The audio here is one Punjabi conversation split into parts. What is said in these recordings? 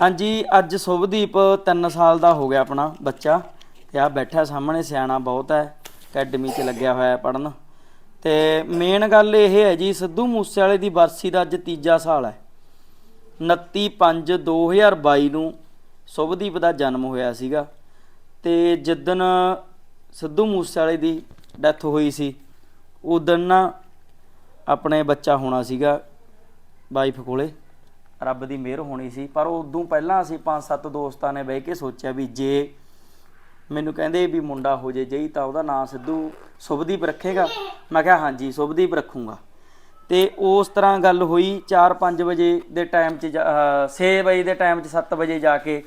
ਹਾਂਜੀ, ਅੱਜ ਸੁਭਦੀਪ 3 ਸਾਲ ਦਾ ਹੋ ਗਿਆ ਆਪਣਾ ਬੱਚਾ ਤੇ ਆ ਬੈਠਾ ਸਾਹਮਣੇ, ਸਿਆਣਾ ਬਹੁਤ ਹੈ, ਅਕੈਡਮੀ 'ਚ ਲੱਗਿਆ ਹੋਇਆ ਹੈ ਪੜਨ ਤੇ ਮੇਨ ਗੱਲ ਇਹ ਹੈ ਜੀ, ਸਿੱਧੂ ਮੂਸੇਵਾਲੇ ਦੀ ਬਰਸੀ ਦਾ ਅੱਜ ਤੀਜਾ ਸਾਲ ਹੈ। 29/5/2022 ਨੂੰ ਸੁਭਦੀਪ ਦਾ ਜਨਮ ਹੋਇਆ ਸੀਗਾ ਤੇ ਜਿੱਦਣ ਸਿੱਧੂ ਮੂਸੇਵਾਲੇ ਦੀ ਡੈਥ ਹੋਈ ਸੀ, ਉਦੋਂ ਨਾ ਆਪਣੇ ਬੱਚਾ ਹੋਣਾ ਸੀਗਾ ਵਾਈਫ ਕੋਲੇ। ਰੱਬ ਦੀ ਮਿਹਰ ਹੋਣੀ ਸੀ। ਪਰ ਉਦੋਂ ਪਹਿਲਾਂ ਅਸੀਂ ਪੰਜ ਸੱਤ ਦੋਸਤਾਂ ਨੇ ਬਹਿ ਕੇ ਸੋਚਿਆ ਵੀ ਜੇ ਮੈਨੂੰ ਕਹਿੰਦੇ ਵੀ ਮੁੰਡਾ ਹੋ ਜੇ ਜਈ ਤਾਂ ਉਹਦਾ ਨਾਂ ਸਿੱਧੂ ਸੁਭਦੀਪ ਰੱਖੇਗਾ। ਮੈਂ ਕਿਹਾ ਹਾਂਜੀ, ਸੁਭਦੀਪ ਰੱਖੂੰਗਾ। ਤੇ ਉਸ ਤਰ੍ਹਾਂ ਗੱਲ ਹੋਈ 4-5 ਵਜੇ ਦੇ ਟਾਈਮ 'ਚ 6 ਵਜੇ ਦੇ ਟਾਈਮ 'ਚ 7 ਵਜੇ ਜਾ ਕੇ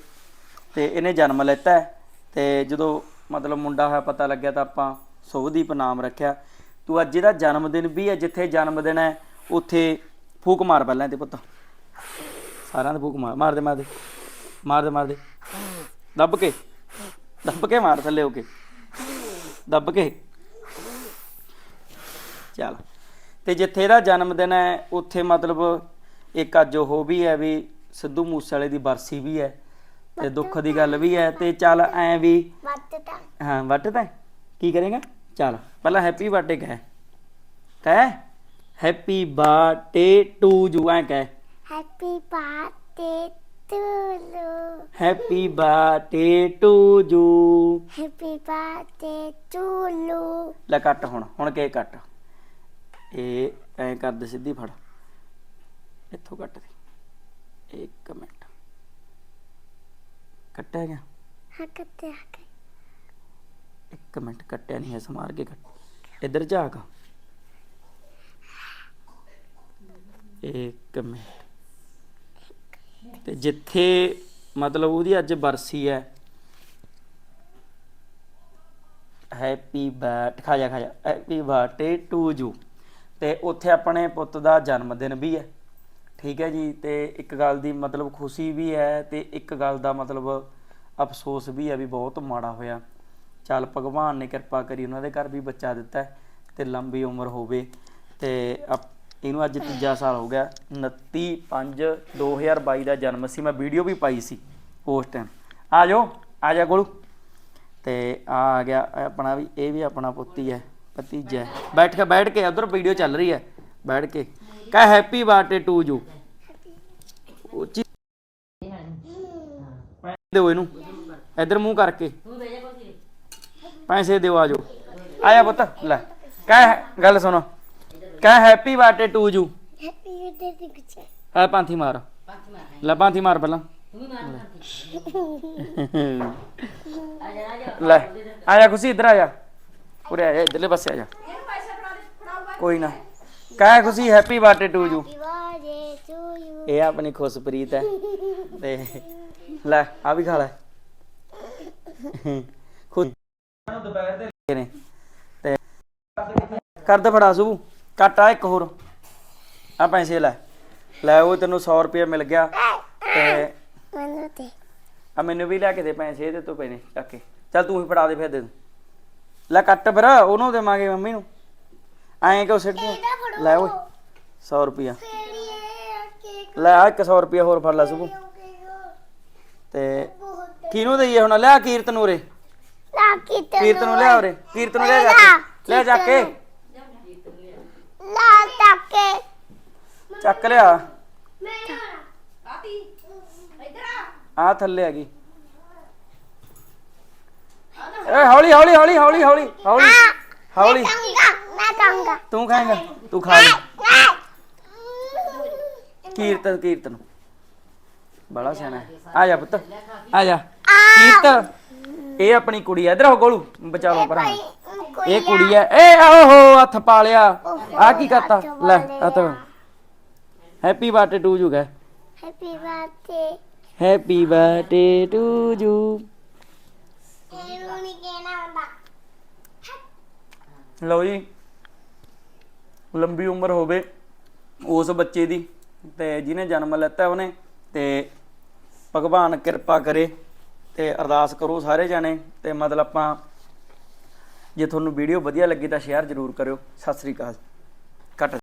ਤੇ ਇਹਨੇ ਜਨਮ ਲੈਤਾ ਹੈ। ਤੇ ਜਦੋਂ ਮਤਲਬ ਮੁੰਡਾ ਹੋਇਆ ਪਤਾ ਲੱਗਿਆ ਤਾਂ ਆਪਾਂ ਸੁਭਦੀਪ ਨਾਮ ਰੱਖਿਆ। ਤੂੰ ਅੱਜ ਇਹਦਾ ਜਨਮ ਦਿਨ ਵੀ ਹੈ, ਜਿੱਥੇ ਜਨਮ ਦਿਨ ਹੈ, ਉੱਥੇ ਫੂਕ ਮਾਰ ਪਹਿਲਾਂ ਤੇ ਪੁੱਤ। ਸਾਰਿਆਂ ਦੇ ਫੂਕ ਮਾਰ ਮਾਰ ਦੇ ਮਾਰ ਦੇ ਮਾਰ ਦੇ ਮਾਰ ਦੇ। ਦੱਬ ਕੇ ਦੱਬ ਕੇ ਮਾਰ ਥੱਲੇ ਹੋ ਕੇ। ਦੱਬ ਕੇ। ਚੱਲ। ਤੇ ਜਿੱਥੇ ਇਹਦਾ ਜਨਮ ਦਿਨ ਹੈ, ਉੱਥੇ ਮਤਲਬ ਇੱਕ ਅੱਜ ਉਹ ਵੀ ਹੈ ਵੀ ਸਿੱਧੂ ਮੂਸੇਵਾਲੇ ਦੀ ਬਰਸੀ ਵੀ ਹੈ ਤੇ ਦੁੱਖ ਦੀ ਗੱਲ ਵੀ ਹੈ ਤੇ ਚੱਲ ਐ ਵੀ ਵੱਟ ਹਾਂ, ਵੱਟ ਤਾਂ। ਕੀ ਕਰੇਗਾ? ਚੱਲ, ਪਹਿਲਾਂ ਹੈਪੀ ਬਰਥਡੇ ਕਹਿ। ਕਹਿ ਹੈਪੀ ਬਰਥਡੇ ਟੂ ਯੂ ਐ ਕਹਿ। Happy birthday to you happy birthday to you happy birthday to you ਲੈ ਕੱਟ ਹੁਣ ਹੁਣ ਕੇ ਕੱਟ? ਇਹ ਐ ਕਰ ਦੇ ਸਿੱਧੀ ਫੜ। ਇੱਥੋਂ ਕੱਟ ਦੇ। ਇੱਕ ਮਿੰਟ। ਕੱਟਿਆ ਗਿਆ? ਹੱਕਤੇ ਹੱਕ ਇੱਕ ਮਿੰਟ ਕੱਟਿਆ ਨਹੀਂ ਹੈ ਸਮਾਰ ਕੇ ਕੱਟ। ਇੱਧਰ ਝਾਕ। ਇੱਕ ਮਿੰਟ। ਤੇ ਜਿੱਥੇ ਮਤਲਬ ਉਹਦੀ ਅੱਜ ਬਰਸੀ ਹੈ। ਹੈਪੀ ਬਰਥ ਖਾ ਜਾ ਹੈਪੀ ਬਰਥਡੇ ਟੂ ਯੂ ਤੇ ਉੱਥੇ ਆਪਣੇ ਪੁੱਤ ਦਾ ਜਨਮ ਦਿਨ ਵੀ ਹੈ। ਠੀਕ ਹੈ ਜੀ, ਤੇ ਇੱਕ ਗੱਲ ਦੀ ਮਤਲਬ ਖੁਸ਼ੀ ਵੀ ਹੈ ਤੇ ਇੱਕ ਗੱਲ ਦਾ ਮਤਲਬ ਅਫਸੋਸ ਵੀ ਹੈ ਵੀ ਬਹੁਤ ਮਾੜਾ ਹੋਇਆ। ਚੱਲ ਭਗਵਾਨ ਨੇ ਕਿਰਪਾ ਕਰੀ ਉਹਨਾਂ ਦੇ ਘਰ ਵੀ ਬੱਚਾ ਦਿੱਤਾ ਹੈ ਤੇ ਲੰਬੀ ਉਮਰ ਹੋਵੇ ਤੇ ਇਹਨੂੰ ਅੱਜ ਤੀਜਾ ਸਾਲ ਹੋ ਗਿਆ। 29 5 2022 ਦਾ ਜਨਮ ਸੀ। ਮੈਂ ਵੀਡੀਓ ਵੀ ਪਾਈ ਸੀ ਉਸ ਟਾਈਮ ਆ ਜਾਓ, ਆ ਜਾ ਕੋਲੂ। ਤੇ ਆ ਆ ਗਿਆ ਆਪਣਾ ਵੀ, ਇਹ ਵੀ ਆਪਣਾ ਪੁੱਤੀ ਹੈ ਭਤੀਜਾ ਬੈਠ ਕੇ ਬੈਠ ਕੇ, ਉਧਰ ਵੀਡੀਓ ਚੱਲ ਰਹੀ ਹੈ। ਬੈਠ ਕੇ। ਕਹ ਹੈਪੀ ਬਰਥਡੇ ਟੂ ਯੂ ਉੱਚੀ ਦਿਓ ਇਹਨੂੰ। ਇਧਰ ਮੂੰਹ ਕਰਕੇ। ਪੈਸੇ ਦਿਓ ਆਜੋ ਆਇਆ ਪੁੱਤ, ਲੈ। ਕਹਿ, ਗੱਲ ਸੁਣੋ। ਕਹਿ happy birthday to you happy birthday ਦੀ ਕੁਛ ਆ ਪਾਂਥੀ ਮਾਰ। ਲੈ ਪਾਂਥੀ ਮਾਰ ਪਹਿਲਾਂ। ਲੈ ਆ ਜਾ ਖੁਸ਼ੀ ਇੱਧਰ ਆ ਜਾ। ਉਰੇ ਆ ਜਾ ਇੱਧਰਲੇ ਪਾਸੇ ਆ ਜਾ। ਕੋਈ ਨਾ। ਕਹਿ ਖੁਸ਼ੀ ਹੈਪੀ ਬਰਥਡੇ ਟੂ ਯੂ ਇਹ ਆਪਣੀ ਖੁਸ਼ਪ੍ਰੀਤ ਹੈ। ਤੇ ਲੈ ਆ ਵੀ ਖਾ ਲੈ। ਖੁਦ ਦੁਪਹਿਰ ਦੇ ਨੇ ਤੇ ਕਰ ਦੇ ਫੜਾ ਸੂ ਕੱਟ ਆ ਇੱਕ ਹੋਰ। ਆ ਪੈਸੇ ਲੈ। ਲੈ ਉਹ ਤੈਨੂੰ 100 ਰੁਪਏ ਮਿਲ ਗਿਆ ਤੇ ਮੈਨੂੰ ਤੇ ਆ ਮੈਨੂੰ ਵੀ ਲਿਆ ਕੇ ਦੇ ਪੈਸੇ ਇਹਦੇ ਤੋਂ ਪਏ ਨੇ ਚੱਕ ਕੇ। ਚੱਲ ਤੂੰ ਹੀ ਫੜਾ ਦੇ ਫਿਰ ਦੇ ਦੂੰ। ਲੈ ਕੱਟ ਫਿਰ ਉਹਨੂੰ ਦੇਵਾਂਗੇ ਮੰਮੀ ਨੂੰ। ਐਂ ਕਿਉਂ ਸਿੱਟ? ਲੈ ਓਏ 100 ਰੁਪਿਆ ਲੈ ਆ 100 ਰੁਪਿਆ ਹੋਰ ਫੜ ਲੈ ਸੁਭੂ ਤੇ ਕਿਹਨੂੰ ਦਈਏ ਹੁਣ? ਲਿਆ ਕੀਰਤਨ ਉਰੇ। ਲਾ ਕੀ ਤੇ ਕੀਰਤਨ ਨੂੰ ਲਿਆ ਉਰੇ। ਕੀਰਤਨ ਨੂੰ ਲਿਆ ਜਾ ਕੇ। ਲੈ ਜਾ ਕੇ। ਚੱਕ ਲਿਆ। ਆ ਆ ਥੱਲੇ ਹੈਗੀ ਏ ਹੌਲੀ ਹੌਲੀ ਹੌਲੀ ਹੌਲੀ ਹੌਲੀ ਹੌਲੀ ਹੌਲੀ। ਮੈਂ ਤੂੰ ਖਾਏਗਾ ਤੂੰ ਖਾ ਲੈ। ਕੀਰਤਨ ਕੀਰਤਨ। ਬੜਾ ਸਿਆਣਾ ਹੈ। ਆ ਜਾ ਪੁੱਤ ਆ ਜਾ। ਕੀਰਤਨ। ਇਹ ਆਪਣੀ ਕੁੜੀ ਹੈ ਇਧਰ ਹੋ ਗੋਲੂ ਬਚਾ ਲਓ ਪਰਾਂ ਇਹ ਕੁੜੀ ਹੈ ਏ ਓਹੋ ਹੱਥ ਪਾ ਲਿਆ। ਆ ਕੀ ਕਰਤਾ? ਲੈ ਹੱਥ ਹੈਪੀ ਬਰਥਡੇ ਟੂ ਯੂ ਗਏ happy birthday happy birthday to you ਲਓ ਜੀ। ਲੰਬੀ ਉਮਰ ਹੋਵੇ ਉਸ ਬੱਚੇ ਦੀ ਤੇ ਜਿਹਨੇ ਜਨਮ ਲੈਤਾ ਉਹਨੇ ਤੇ ਭਗਵਾਨ ਕਿਰਪਾ ਕਰੇ। ਤੇ ਅਰਦਾਸ ਕਰੋ ਸਾਰੇ ਜਾਣੇ, ਤੇ ਮਤਲਬ ਆਪਾਂ ਜੇ ਤੁਹਾਨੂੰ ਵੀਡੀਓ ਵਧੀਆ ਲੱਗੀ ਤਾਂ ਸ਼ੇਅਰ ਜ਼ਰੂਰ ਕਰਿਓ। ਸਤਿ ਸ੍ਰੀ ਅਕਾਲ। ਕੱਟ